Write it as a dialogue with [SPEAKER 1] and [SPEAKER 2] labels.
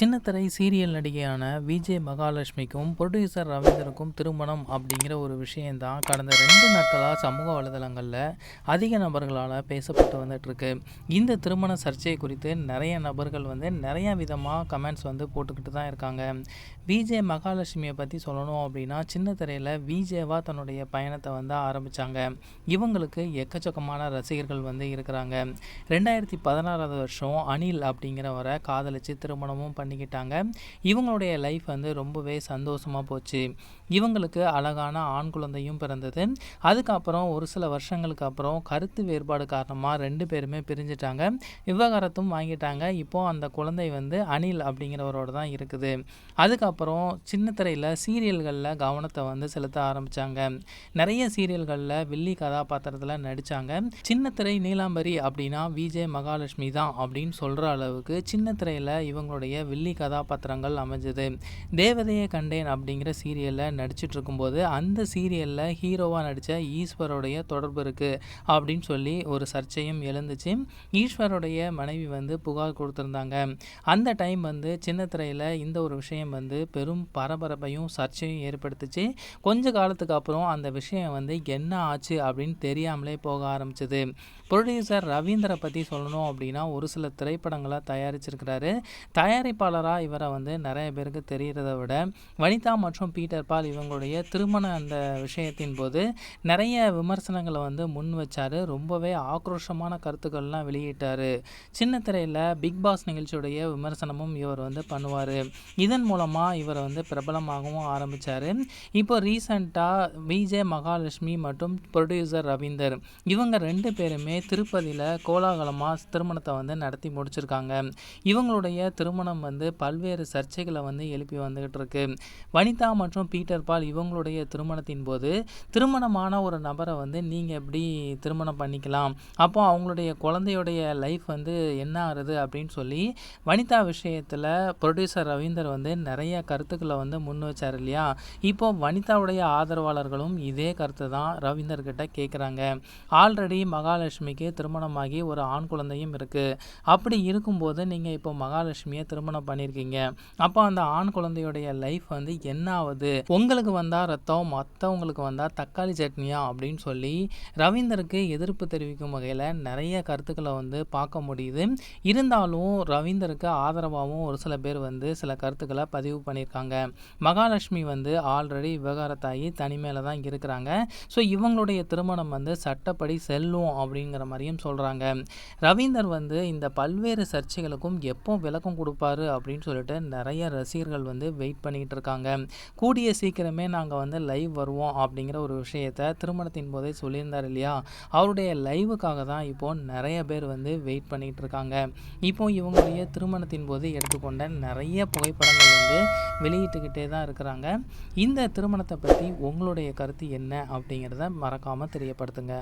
[SPEAKER 1] சின்னத்திரை சீரியல் நடிகையான விஜய் மகாலட்சுமிக்கும் ப்ரொடியூசர் ரவீந்தருக்கும் திருமணம் அப்படிங்கிற ஒரு விஷயந்தான் கடந்த ரெண்டு நாட்களாக சமூக வலைதளங்களில் அதிக நபர்களால் பேசப்பட்டு வந்துட்டுருக்கு. இந்த திருமண சர்ச்சை குறித்து நிறைய நபர்கள் வந்து நிறைய விதமாக கமெண்ட்ஸ் வந்து போட்டுக்கிட்டு தான் இருக்காங்க. விஜய் மகாலட்சுமியை பற்றி சொல்லணும் அப்படின்னா சின்ன திரையில் விஜேவாக தன்னுடைய பயணத்தை வந்து ஆரம்பித்தாங்க இவங்களுக்கு எக்கச்சக்கமான ரசிகர்கள் வந்து இருக்கிறாங்க. ரெண்டாயிரத்தி பதினாறாவது வருஷம் அனில் அப்படிங்கிறவரை காதலிச்சு திருமணமும் பண்ணி பண்ணிக்கிட்டாங்க. இவங்களுடைய லைஃப் வந்து ரொம்பவே சந்தோஷமாக போச்சு. இவங்களுக்கு அழகான ஆண் குழந்தையும் பிறந்தது. அதுக்கப்புறம் ஒரு சில வருஷங்களுக்கு அப்புறம் கருத்து வேறுபாடு காரணமாக ரெண்டு பேருமே பிரிஞ்சிட்டாங்க. விவகாரத்தும் வாங்கிட்டாங்க. இப்போ அந்த குழந்தை வந்து அனில் அப்படிங்கிறவரோட தான் இருக்குது. அதுக்கப்புறம் சின்ன திரையில் சீரியல்களில் கவனத்தை வந்து செலுத்த ஆரம்பித்தாங்க நிறைய சீரியல்களில் வில்லி கதாபாத்திரத்தில் நடித்தாங்க சின்ன திரை நீலாம்பரி அப்படின்னா விஜய் மகாலட்சுமி தான் அப்படின்னு சொல்கிற அளவுக்கு சின்ன திரையில் இவங்களுடைய வில்லி கதாபாத்திரங்கள் அமைஞ்சது. தேவதையை கண்டேன் அப்படிங்கிற சீரியலில் நடிச்சிட்டு இருக்கும்போது அந்த சீரியலில் ஹீரோவாக நடித்த ஈஸ்வரோடைய தொடர்பு இருக்குது அப்படின்னு சொல்லி ஒரு சர்ச்சையும் எழுந்துச்சு. ஈஸ்வரோடைய மனைவி வந்து புகார் கொடுத்துருந்தாங்க. அந்த டைம் வந்து சின்ன திரையில் இந்த ஒரு விஷயம் வந்து பெரும் பரபரப்பையும் சர்ச்சையும் ஏற்படுத்துச்சு. கொஞ்ச காலத்துக்கு அப்புறம் அந்த விஷயம் வந்து என்ன ஆச்சு அப்படின்னு தெரியாமலே போக ஆரம்பிச்சது. ப்ரொடியூசர் ரவீந்திர பற்றி சொல்லணும் அப்படின்னா ஒரு சில திரைப்படங்களை தயாரிச்சிருக்கிறாரு. தயாரிப்பு தயாரிப்பாளராக இவரை வந்து நிறைய பேருக்கு தெரிகிறத விட வனிதா மற்றும் பீட்டர் பால் இவங்களுடைய திருமண அந்த விஷயத்தின் போது நிறைய விமர்சனங்களை வந்து முன் வச்சார். ரொம்பவே ஆக்ரோஷமான கருத்துக்கள்லாம் வெளியிட்டார். சின்ன திரையில் பிக் பாஸ் நிகழ்ச்சியுடைய விமர்சனமும் இவர் வந்து பண்ணுவார். இதன் மூலமாக இவரை வந்து பிரபலமாகவும் ஆரம்பித்தார் இப்போ ரீசண்டாக விஜே மகாலட்சுமி மற்றும் ப்ரொடியூசர் ரவீந்தர் இவங்க ரெண்டு பேருமே திருப்பதியில் கோலாகலமாக திருமணத்தை வந்து நடத்தி முடிச்சிருக்காங்க. இவங்களுடைய திருமணம் வந்து பல்வேறு சர்ச்சைகளை வந்து எழுப்பி வந்துகிட்டு இருக்கு வனிதா மற்றும் பீட்டர் பால் இவங்களுடைய திருமணத்தின் போது திருமணமான ஒரு நபரை வந்து நீங்கள் எப்படி திருமணம் பண்ணிக்கலாம்? அப்போ அவங்களுடைய குழந்தையுடைய லைஃப் வந்து என்ன ஆகுது அப்படின்னு சொல்லி வனிதா விஷயத்தில் ப்ரொடியூசர் ரவீந்தர் வந்து நிறைய கருத்துக்களை வந்து முன் வச்சார் இல்லையா? இப்போ வனிதாவுடைய ஆதரவாளர்களும் இதே கருத்தை தான் ரவீந்தர்கிட்ட கேட்குறாங்க ஆல்ரெடி மகாலட்சுமிக்கு திருமணமாகி ஒரு ஆண் குழந்தையும் இருக்குது அப்படி இருக்கும்போது நீங்கள் இப்போ மகாலட்சுமியை திருமணம் பண்ணியிருக்கீங்க அப்போ அந்த ஆண் குழந்தையுடைய லைஃப் வந்து என்ன ஆகுது உங்களுக்கு வந்தால் ரத்தம் மற்றவங்களுக்கு வந்தால் தக்காளி சட்னியா? அப்படின்னு சொல்லி ரவீந்தருக்கு எதிர்ப்பு தெரிவிக்கும் வகையில் நிறைய கருத்துக்களை வந்து பார்க்க முடியுது. இருந்தாலும் ரவீந்தருக்கு ஆதரவாகவும் ஒரு சில பேர் வந்து சில கருத்துக்களை பதிவு பண்ணியிருக்காங்க. மகாலட்சுமி வந்து ஆல்ரெடி விவகாரத்தாகி தனிமையில் தான் இருக்கிறாங்க. ஸோ இவங்களுடைய திருமணம் வந்து சட்டப்படி செல்லும் அப்படிங்கிற மாதிரியும் சொல்கிறாங்க ரவீந்தர் வந்து இந்த பல்வேறு சர்ச்சைகளுக்கும் எப்போ விளக்கம் கொடுப்பாரு அப்படின்னு சொல்லிட்டு நிறைய ரசிகர்கள் வந்து வெயிட் பண்ணிக்கிட்டு இருக்காங்க. கூடிய சீக்கிரமே நாங்கள் வந்து லைவ் வருவோம் அப்படிங்கிற ஒரு விஷயத்தை திருமணத்தின் போதே சொல்லியிருந்தார் இல்லையா? அவருடைய லைவுக்காக தான் இப்போது நிறைய பேர் வந்து வெயிட் பண்ணிகிட்டு இருக்காங்க. இப்போ இவங்களுடைய திருமணத்தின் போது எடுத்துக்கொண்ட நிறைய புகைப்படங்கள் வந்து வெளியிட்டுக்கிட்டே தான் இருக்கிறாங்க. இந்த திருமணத்தை பற்றி உங்களுடைய கருத்து என்ன அப்படிங்கிறத மறக்காமல் தெரியப்படுத்துங்க.